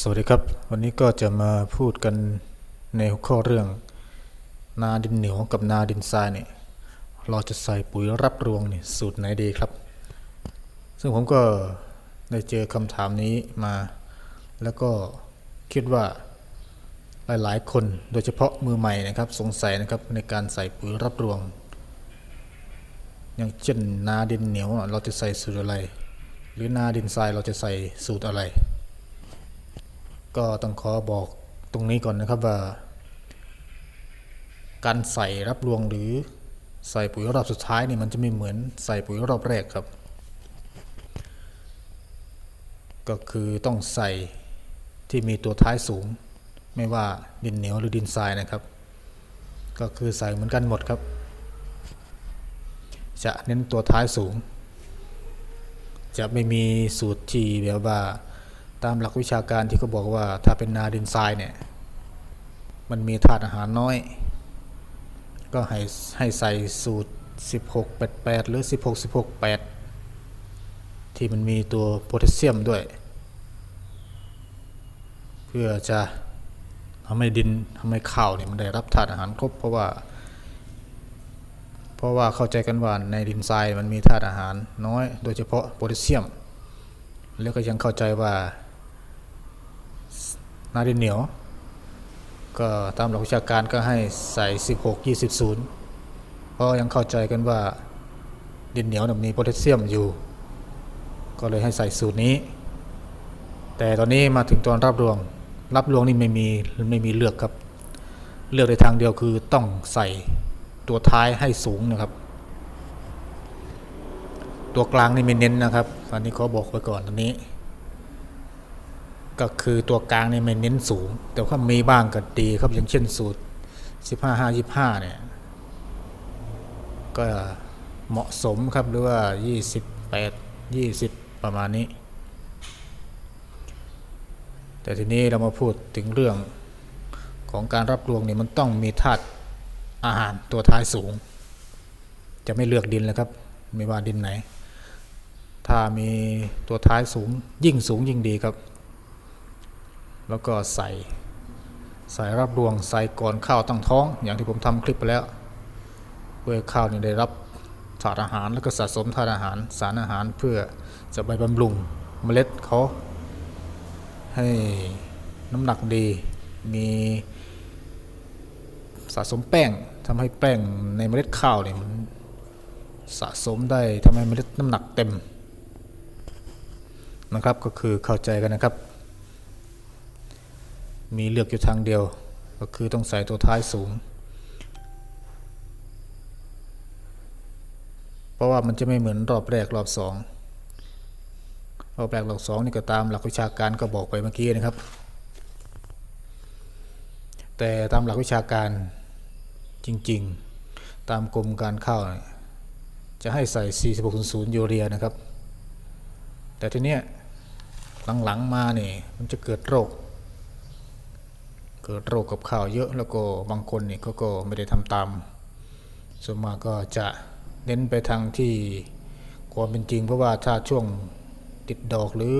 สวัสดีครับ วันนี้ก็จะมาพูดกันในหัวข้อเรื่อง นาดินเหนียวกับนาดินทรายเนี่ยเราจะใส่ปุ๋ยรับรวงเนี่ยสูตรไหนดีครับ ซึ่งผมก็ได้เจอคำถามนี้มา แล้วก็คิดว่าหลายๆ คนโดยเฉพาะมือใหม่นะครับ สงสัยนะครับในการใส่ปุ๋ยรับรวง อย่างเช่นนาดินเหนียวเราจะใส่สูตรอะไร หรือนาดินทรายเราจะใส่สูตรอะไร ก็ต้องขอบอกตรงนี้ก่อนนะครับว่า การใส่รับรวงหรือใส่ปุ๋ยรอบสุดท้ายนี่มันจะไม่เหมือนใส่ปุ๋ยรอบแรกครับ ก็คือต้องใส่ที่มีตัวท้ายสูง ไม่ว่าดินเหนียวหรือดินทรายนะครับ ก็คือใส่เหมือนกันหมดครับ จะเน้นตัวท้ายสูง จะไม่มีสูตรที่แบบว่า ตามหลักวิชาการที่เขาบอกว่าถ้าเป็นนาดินทรายเนี่ย มันมีธาตุอาหารน้อย ก็ให้ให้ใส่สูตร 16 88 หรือ 16 16 8 ที่มันมีตัวโพแทสเซียมด้วย เพื่อจะทำให้ดินทำให้ข้าวเนี่ยมันได้รับธาตุอาหารครบเพราะว่า เพราะว่าเข้าใจกันว่าในดินทรายมันมีธาตุอาหารน้อย โดยเฉพาะโพแทสเซียม แล้วก็ยังเข้าใจว่า นาดินเหนียว ก็ตามหลักวิชาการก็ให้ใส่ 16 20 0เพราะยังเข้าใจกันว่าดินเหนียวมีโพแทสเซียมอยู่ ก็เลยให้ใส่สูตรนี้ แต่ตอนนี้มาถึงตอนรับรวง รับรวงนี่ไม่มีไม่มีเลือกครับ เลือกในทางเดียวคือต้องใส่ตัวท้ายให้สูงนะครับ ตัวกลางนี่ไม่เน้นนะครับ อันนี้ขอบอกไว้ก่อนตอนนี้ ก็คือตัวกลางนี่ไม่เน้นสูง แต่ว่ามีบ้างก็ดีครับอย่างเช่นสูตร 15 5 25เนี่ยก็เหมาะสมครับหรือว่า 28 20 ประมาณนี้ แต่ทีนี้เรามาพูดถึงเรื่องของการรับรวงนี่มันต้องมีธาตุอาหารตัวท้ายสูง จะไม่เลือกดินแล้วครับ ไม่ว่าดินไหน ถ้ามีตัวท้ายสูงยิ่งสูงยิ่งดีครับ แล้วก็ใส่ใส่รับรวงใส่ก่อนข้าวตั้งท้อง อย่างที่ผมทำคลิปไปแล้วเพื่อข้าวเนี่ยได้รับสารอาหารแล้วก็สะสมธาตุอาหารสารอาหารเพื่อจะไปบำรุงเมล็ดเขาให้น้ำหนักดีมีสะสมแป้งทำให้แป้งในเมล็ดข้าวเนี่ยมันสะสมได้ทำให้เมล็ดน้ำหนักเต็มนะครับก็คือเข้าใจกันนะครับ มีเลือกอยู่ทางเดียว ก็คือต้องใส่ตัวท้ายสูง เพราะว่ามันจะไม่เหมือนรอบแรกรอบสองรอบแรกรอบสองนี่ก็ตามหลักวิชาการก็บอกไปเมื่อกี้นะครับ แต่ตามหลักวิชาการจริงๆ ตามกรมการข้าวจะให้ใส่ 4600 ยูเรียนะครับ แต่ทีเนี้ยหลังๆมาเนี่ยมันจะเกิดโรค เกิดโรคกับข้าวเยอะแล้วก็บางคนนี่เขาก็ไม่ได้ทำตามส่วนมากก็จะเน้นไปทางที่ความเป็นจริง เพราะว่าถ้าช่วงติดดอกหรือ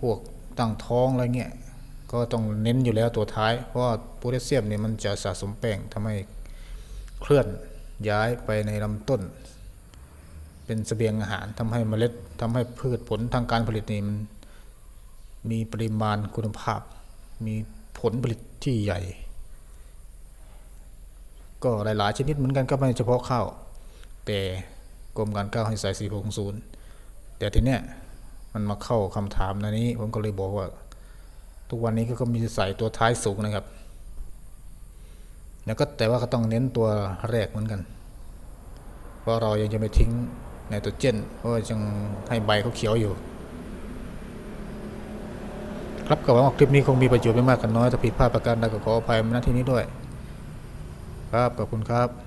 พวกตั้งท้องอะไรเงี้ยก็ต้องเน้นอยู่แล้วตัวท้าย เพราะว่าโพแทสเซียมเนี่ยมันจะสะสมแป้งทำให้เคลื่อนย้ายไปในลำต้น เป็นเสบียงอาหารทำให้เมล็ดทำให้พืชผลทางการผลิตนี่มันมีปริมาณคุณภาพ มี ผลผลิตที่ใหญ่ ก็หลาย ๆ ชนิดเหมือนกันก็ไม่เฉพาะข้าวแต่กรมการข้าวให้ใส่460แต่ทีเนี้ยมันมาเข้าคำถามในนี้ ผมก็เลยบอกว่า ทุกวันนี้ก็มีใส่ตัวท้ายสูงนะครับแล้วก็แต่ว่าก็ต้องเน้นตัวแรกเหมือนกัน เพราะเรายังจะไม่ทิ้งไนโตรเจนเพราะยังให้ใบเขาเขียวอยู่ ครับก็หวังว่าคลิปนี้คงมีประโยชน์ไม่มากกันน้อยถ้าผิดพลาดประการใดก็ขออภัยมาณที่นี้ด้วย ครับขอบคุณครับ